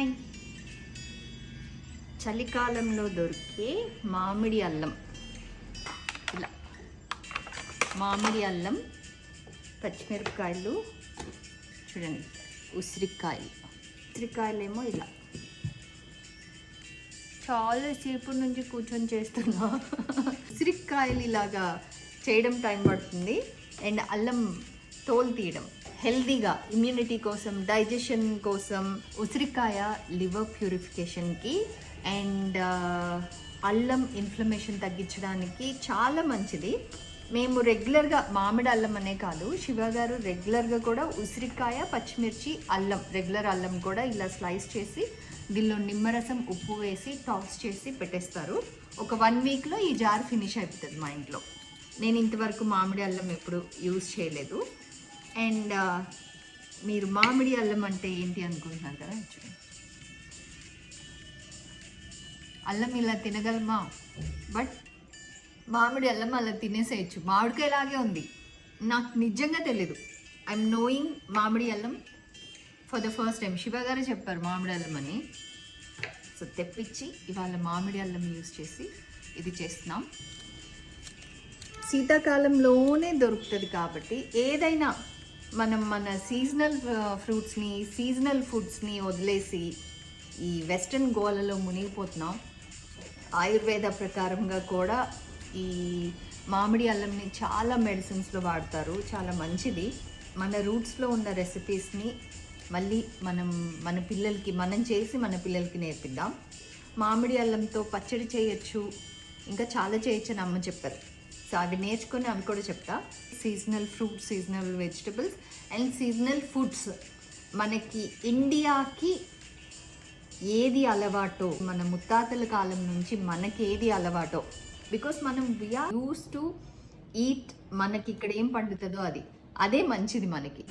Hi చలికాలంలో దొరికే మామిడి అల్లం. ఇలా. మామిడి అల్లం పచ్చిమిరపకాయలు చూడండి ఉసిరికాయలు. ఉసిరికాయలేమో ఇలా. చాలా సేపు నుంచి కూర్చొని చేస్తున్నా. ఉసిరికాయలు ఇలాగా చేయడం టైం పడుతుంది. అండ్ అల్లం తోలు తీయడం. హెల్దీగా ఇమ్యూనిటీ కోసం డైజెషన్ కోసం ఉసిరికాయ లివర్ ప్యూరిఫికేషన్కి అండ్ అల్లం ఇన్ఫ్లమేషన్ తగ్గించడానికి చాలా మంచిది. మేము రెగ్యులర్గా మామిడి అల్లం అనే కాదు శివ గారు రెగ్యులర్గా కూడా ఉసిరికాయ పచ్చిమిర్చి అల్లం రెగ్యులర్ అల్లం కూడా ఇలా స్లైస్ చేసి దీనిలో నిమ్మరసం ఉప్పు వేసి టాస్ చేసి పెట్టేస్తారు. ఒక వన్ వీక్లో ఈ జార్ ఫినిష్ అయిపోతుంది మా ఇంట్లో. నేను ఇంతవరకు మామిడి అల్లం ఎప్పుడు యూజ్ చేయలేదు. అండ్ మీరు మామిడి అల్లం అంటే ఏంటి అనుకుంటున్నారు కదా చూడండి. అల్లం ఇలా తినగలమా? బట్ మామిడి అల్లం అలా తినేసేయచ్చు. మామిడికాయలాగే ఉంది. నాకు నిజంగా తెలీదు. ఐఎమ్ నోయింగ్ మామిడి అల్లం for the first time Shiva గారే చెప్పారు మామిడి అల్లం అని. సో తెప్పించి ఇవాళ మామిడి అల్లం యూజ్ చేసి ఇది చేస్తున్నాం. శీతాకాలంలోనే దొరుకుతుంది కాబట్టి ఏదైనా మనం మన సీజనల్ ఫ్రూట్స్ని సీజనల్ ఫుడ్స్ని వదిలేసి ఈ వెస్ట్రన్ గోలలో మునిగిపోతున్నాం. ఆయుర్వేద ప్రకారంగా కూడా ఈ మామిడి అల్లంని చాలా మెడిసిన్స్లో వాడతారు. చాలా మంచిది. మన రూట్స్లో ఉన్న రెసిపీస్ని మళ్ళీ మనం మన పిల్లలకి మనం చేసి మన పిల్లలకి నేర్పిద్దాం. మామిడి అల్లంతో పచ్చడి చేయొచ్చు. ఇంకా చాలా చేయొచ్చు అని అమ్మ చెప్పారు. సో అవి నేర్చుకుని అవి కూడా చెప్తా. Seasonal fruits seasonal vegetables and seasonal foods మనకి ఇండియాకి ఏది అలవాటో మన ముత్తాతల కాలం నుంచి మనకి ఏది అలవాటో. బికాస్ మనం we are used to eat మనకి ఇక్కడ ఏం పండుతుందో అది. అదే మంచిది మనకి.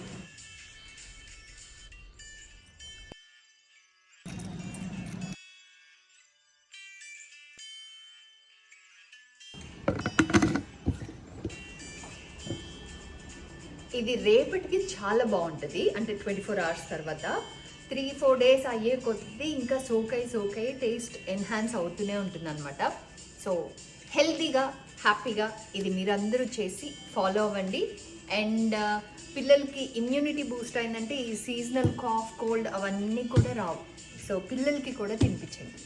ఇది రేపటికి చాలా బాగుంటుంది. అంటే ట్వంటీ ఫోర్ అవర్స్ తర్వాత. త్రీ ఫోర్ డేస్ అయ్యే కొద్దీ ఇంకా సోకై సోకై టేస్ట్ ఎన్హాన్స్ అవుతూనే ఉంటుంది అనమాట సో హెల్తీగా హ్యాపీగా ఇది మీరందరూ చేసి ఫాలో అవ్వండి. అండ్ uh, పిల్లలకి ఇమ్యూనిటీ బూస్ట్ అయిందంటే ఈ సీజనల్ కాఫ్ కోల్డ్ అవన్నీ కూడా రావు. సో పిల్లలకి కూడా తినిపించండి.